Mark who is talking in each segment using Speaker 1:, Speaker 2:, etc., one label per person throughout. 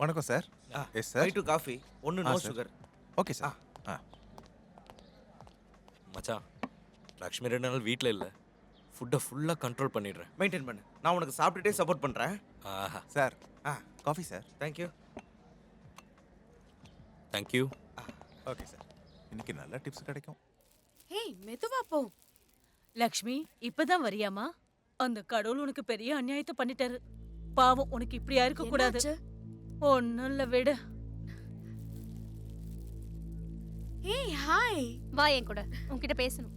Speaker 1: வணக்கம் sir. Yes sir
Speaker 2: two coffee ஒன்று no. Sugar
Speaker 1: okay sir ஆ.
Speaker 3: மச்சான் லக்ஷ்மி ரெண்டு நாள் வீட்டில் இல்லை. ஃபுட்டை ஃபுல்லாக கண்ட்ரோல் பண்ணிடுறேன்.
Speaker 2: மெயின்டைன் பண்ணு. நான் உனக்கு சாப்பிட்டுட்டே சப்போர்ட் பண்ணுறேன்
Speaker 3: ஆஹா.
Speaker 1: Sir
Speaker 2: ah
Speaker 1: coffee sir
Speaker 2: thank you
Speaker 3: thank you
Speaker 1: okay sir இன்னைக்கு நல்ல டிப்ஸ் கிடைக்கும்.
Speaker 4: ஹேய் மெதுவா போ.
Speaker 5: லக்ஷ்மி இப்பதான் வரியாமா? அந்த கடவுள் உனக்கு பெரிய அநியாயத்தை பண்ணிட்டாரு. பாவம் உனக்கு இப்படியா இருக்க கூடாது? ஒன்னும் இல்ல விடு.
Speaker 4: ஏய் ஹாய்
Speaker 6: வா என் கூட உன்கிட்ட பேசணும்.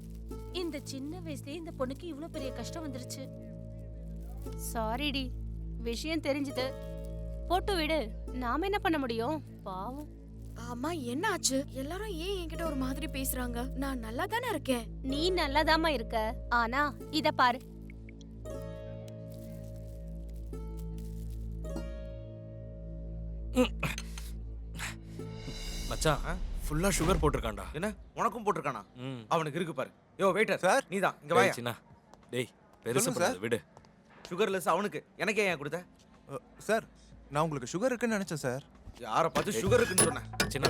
Speaker 5: இந்த சின்ன வயசுலயே இந்த பொண்ணுக்கு இவ்ளோ பெரிய கஷ்டம் வந்துருச்சு.
Speaker 6: சாரிடி விஷயம் தெரிஞ்சுது. போட்டு விடு நாம என்ன பண்ண முடியும்? பாவம்.
Speaker 4: அம்மா என்னாச்சு? எல்லாரும் ஏன் என்கிட்ட ஒரு மாதிரி பேசுறாங்க? நான் நல்லா தானே இருக்கேன்?
Speaker 6: நீ நல்லாதாம்மா இருக்க ஆனா இத பாரு.
Speaker 3: மச்சான் ஃபுல்லாக சுகர் போட்டிருக்கான்டா.
Speaker 2: என்ன? உனக்கும் போட்டிருக்கானா?
Speaker 3: ம்.
Speaker 2: அவனுக்கு இருக்கு பாரு. Yo waiter
Speaker 1: Sir.
Speaker 2: நீ தான் இங்கே வாயா.
Speaker 3: சின்ன. டேய் பெருசு பண்ணாத, விடு.
Speaker 2: சுகர்லெஸ் அவனுக்கு. எனக்கே ஏன் கொடுத்த?
Speaker 1: சார் நான் உங்களுக்கு சுகர் இருக்குன்னு நினைச்சேன் சார்
Speaker 2: யாரை பார்த்து சுகர் இருக்குன்னு சொன்னேன்
Speaker 3: சின்ன.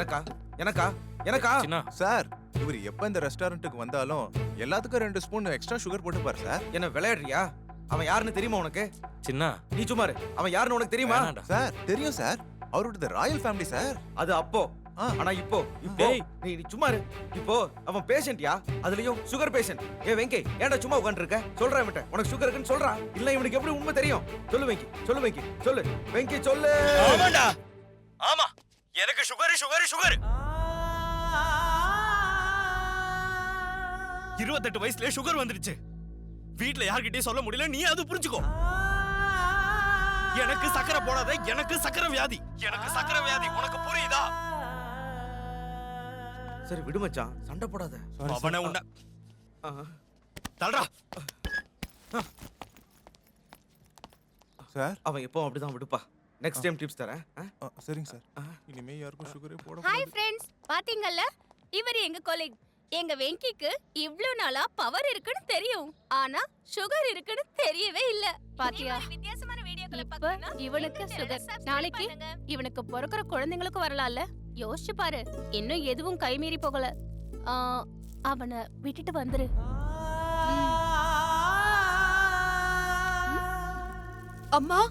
Speaker 2: எனக்கா? எனக்கா?
Speaker 1: சார் இவர் எப்போ இந்த ரெஸ்டாரண்ட்டுக்கு வந்தாலும் எல்லாத்துக்கும் ரெண்டு ஸ்பூன் எக்ஸ்ட்ரா சுகர் போட்டுப்பார் சார்
Speaker 2: என்ன விளையாடுறியா? அவன் யாருன்னு தெரியுமா உனக்கு?
Speaker 3: சின்ன.
Speaker 2: நீ சும்மா. அவன் யாருன்னு உனக்கு தெரியுமா.
Speaker 1: சார் தெரியும் சார் அவரோட ராயல் ஃபேமிலி சார்.
Speaker 2: அது அப்போ. ஆனா இப்போ இப்போ. நீ நீ சும்மா இரு. இப்போ அவன் பேஷண்ட்யா அதுலயும் சுகர் பேஷண்ட் ஏ வெங்கி ஏன்டா சும்மா உட்காந்துருக்க சொல்றா இவன்ட்ட. உனக்கு சுகர் இருக்குன்னு சொல்றா? இல்ல இவனுக்கு எப்படி உண்மை தெரியும்? சொல்லு வெங்கி. சொல்லு வெங்கி. சொல்லு. வெங்கி சொல்லு.
Speaker 3: ஆமாண்டா. ஆமா. எனக்கு சுகர் சுகர் சுகர் இருபத்தெட்டு வயசுல சுகர் வந்துருச்சு வீட்ல யார்கிட்டயும் சொல்ல முடியல. நீ அது புரிஞ்சுக்கோ. எனக்கு சக்கரை போடாத எனக்கு சக்கரை வியாதி. எனக்கு சக்கரை வியாதி. உனக்கு புரியுதா?
Speaker 2: சரி விடு மச்சான். சண்டை போடாத.
Speaker 3: அவனை உன்ன. தல்றா
Speaker 1: சார்
Speaker 2: அவன் எப்போ அப்படிதான் விடுப்பா. நெக்ஸ்ட் டைம் டிப்ஸ் தரேன்.
Speaker 1: சரிங்க சார். இனிமே யாருக்கும் சுகரே போட
Speaker 6: ஹாய் ஃப்ரெண்ட்ஸ் பாத்தீங்கல்ல? இவர் எங்க கொலீக் எங்க வெங்கிக்கு இவ்ளோ நாளா பவர் இருக்குன்னு தெரியும். ஆனா சுகர் இருக்குன்னு தெரியவே இல்ல. பாத்தியா? வித்தியாசமான வீடியோக்களை இப்ப இவனுக்கு சுகர் நாளைக்கு இவனுக்கு பிறக்கிற குழந்தைங்களுக்கும் வரலாம்ல? யோசிச்சு பாரு. இன்னும் எதுவும் கைமீறி போகல. ஆ, அவனை விட்டுட்டு வந்துரு.
Speaker 4: அம்மா!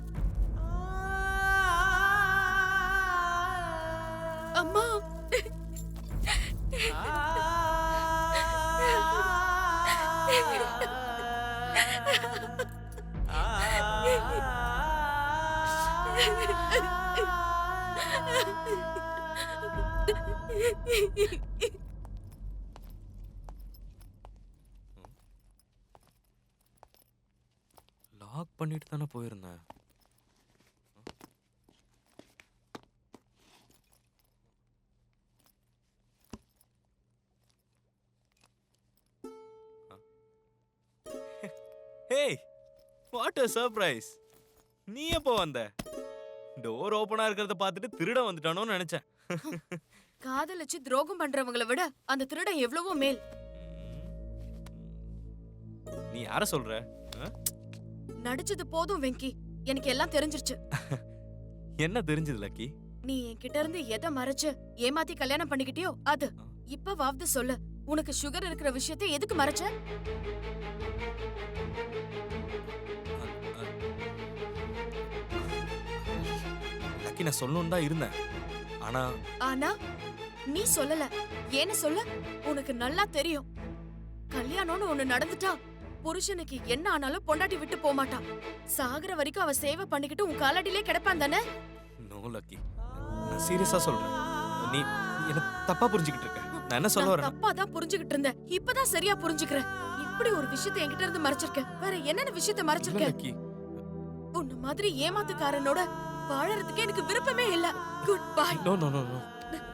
Speaker 3: லாக் பண்ணிட்டு தானே போயிருந்தேன். ஹேய் வாட் அ சர்ப்ரைஸ் நீ எப்போ வந்த? டோர் ஓப்பனா இருக்கிறத பார்த்துட்டு திருட வந்துட்டானோன்னு நினைச்சேன்.
Speaker 4: காதலிச்சு துரோகம் பண்றவங்கள விட அந்த திருடன் எவ்வளவோ மேல்.
Speaker 3: நீ யார சொல்ற? ஆ?
Speaker 4: நடிச்சது போதும் வெங்கி. எனக்கு எல்லாம் தெரிஞ்சிருச்சு.
Speaker 3: என்ன தெரிஞ்சது லக்கி?
Speaker 4: நீ என்கிட்ட இருந்து எதை மறைச்சு ஏமாத்தி கல்யாணம் பண்ணிக்கிட்டியோ அது. இப்பவாவது சொல்லு. உனக்கு சுகர் இருக்கிற விஷயத்தை எதுக்கு மறைச்ச?
Speaker 3: லக்கி நான் சொல்லணும்னு தான் இருந்தேன். ஆனா
Speaker 4: ஆனா நீ சொல்லல. ஏன்னு சொல்ல? உனக்கு நல்லா தெரியும். கல்யாணம்னு ஒண்ணு நடந்துட்டா புருஷனுக்கு என்ன ஆனாலும் பொண்டாட்டி விட்டு போக மாட்டான் சாகுற வரைக்கும் அவ சேவை பண்ணிக்கிட்டு உன் காலடியிலே கிடப்பான் தானே?
Speaker 3: நோ லக்கி நான் சீரியஸா சொல்றேன். நீ என்ன தப்பா புரிஞ்சுக்கிட்டு இருக்க? நான் என்ன சொல்ல வரேன்
Speaker 4: தப்பா தான் புரிஞ்சுகிட்டு இருந்தேன். இப்பதான் சரியா புரிஞ்சுக்கிறேன். இப்படி ஒரு விஷயத்தை என்கிட்ட இருந்து மறைச்சிருக்க. வேற என்னென்ன விஷயத்தை மறைச்சிருக்க? உன்ன மாதிரி ஏமாத்துக்காரனோட வாழறதுக்கு எனக்கு விருப்பமே இல்ல. Good bye
Speaker 3: no no no no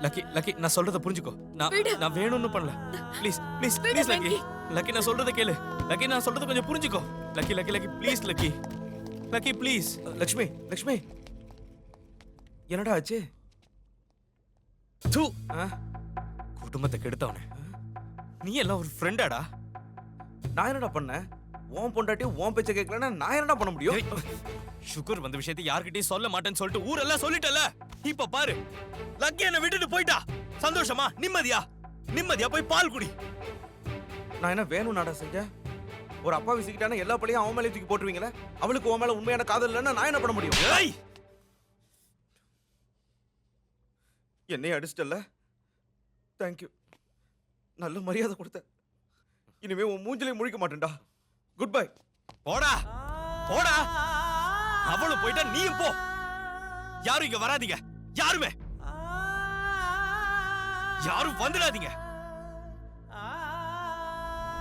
Speaker 3: Lucky Lucky நான் சொல்றத புரிஞ்சுக்கோ. நான்
Speaker 4: விடு.
Speaker 3: நான் வேணும்னு பண்ணல. ப்ளீஸ் ப்ளீஸ்
Speaker 4: விடு,
Speaker 3: ப்ளீஸ் லக்கி
Speaker 4: வெங்கி.
Speaker 3: லக்கி நான் சொல்றத கேளு. லக்கி நான் சொல்றத கொஞ்சம் புரிஞ்சுக்கோ. Lucky lucky lucky please lucky lucky please
Speaker 2: Lakshmi Lakshmi என்னடா ஆச்சு? தூ ஆ?
Speaker 3: குடும்பத்தை கெடுத்தவனே. நீ எல்லாம் ஒரு ஃப்ரெண்டாடா
Speaker 2: நான் என்னடா பண்ணேன்? உன் பொண்டாட்டி உன் பேச்ச கேட்கலன்னா நான் என்னடா பண்ண முடியும்?
Speaker 3: சுகர் வந்த விஷயத்தை யார்கிட்டயும் சொல்ல மாட்டேன்னு சொல்லிட்டு ஊரெல்லாம் சொல்லிட்டல இப்ப பாரு. லக்கி என்ன விட்டுட்டு போயிட்டா. சந்தோஷமா? நிம்மதியா? நிம்மதியா போய் பால் குடி.
Speaker 2: நான் என்ன வேணும் நாடா செஞ்சேன் ஒரு அப்பா விசிக்கிட்டானா எல்லா பள்ளியும் அவன் மேலே தூக்கி போட்டுருவீங்களே? அவளுக்கு உன் மேல உண்மையான காதல் இல்லைன்னா நான் என்ன பண்ண முடியும்?
Speaker 3: ஏய்!
Speaker 2: என்னைய அடிச்சிட்டல்ல? தேங்க்யூ நல்ல மரியாதை கொடுத்த இனிமே உன் மூஞ்சிலே முழிக்க மாட்டேன்டா. குட் பை
Speaker 3: போடா. போடா. அவளும் போயிட்டா நீயும் போ. யாரும் இங்க வராதீங்க. யாருமே. யாரும் வந்துடாதீங்க.